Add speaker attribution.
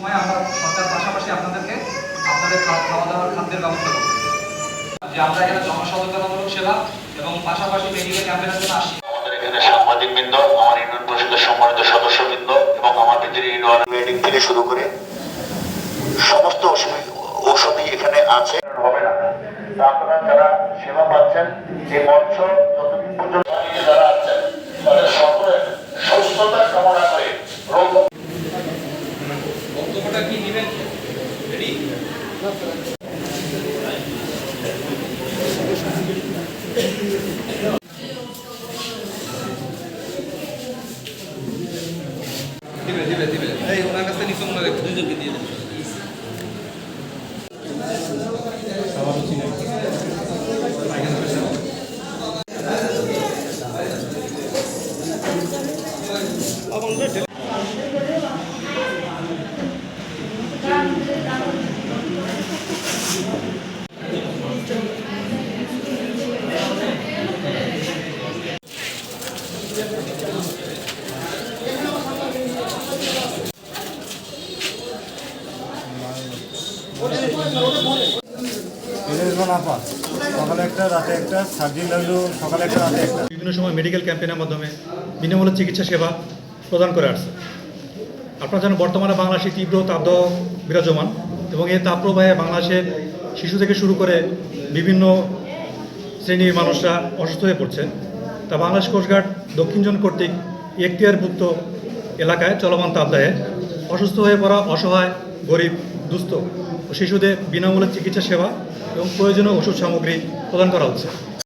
Speaker 1: সময় আমরা সরকার পাশাপাশি আপনাদেরকে আপনাদের খাওয়া দাওয়ার খাদ্যের ব্যবস্থা করব। যে আমরা এখানে জনসচেতনতামূলক সেবা এবং পাশাপাশি মেডিকেল ক্যাম্পেইনের জন্য আসছি
Speaker 2: আমাদের এখানে সাংবাদিকবৃন্দ আমার ইউনিয়ন পরিষদের সম্মানিত সদস্যবৃন্দ এবং আমাদের যে ইউনিয়ন মেডিং থেকে শুরু করে সমস্ত ঔষধি ঔষধি এখানে আছে। হবে না। তা আপনারা যারা সেবা পাচ্ছেন যে মঞ্চ যতদিন পর্যন্ত যারা
Speaker 1: দিবে দিবে দিবে এই ওনার কাছে নিচে মনে রেখে দুজনকে দিয়ে দেন
Speaker 3: এদের
Speaker 4: বিভিন্ন সময় মেডিকেল ক্যাম্পেইনের মাধ্যমে বিনামূল্যে চিকিৎসা সেবা প্রদান করে আসছে। আপনারা জানেন, বর্তমানে বাংলাদেশে তীব্র তাপদাহ বিরাজমান এবং এই তাপপ্রবাহে বাংলাদেশের শিশু থেকে শুরু করে বিভিন্ন শ্রেণির মানুষরা অসুস্থ হয়ে পড়ছে। তা বাংলাদেশ কোস্টগার্ড দক্ষিণ জোন কর্তৃক এখতিয়ারভুক্ত এলাকায় চলমান তাপদায়ে অসুস্থ হয়ে পড়া অসহায়, গরিব, দুস্থ ও শিশুদের বিনামূল্যে চিকিৎসা সেবা এবং প্রয়োজনীয় ওষুধ সামগ্রী প্রদান করা হচ্ছে।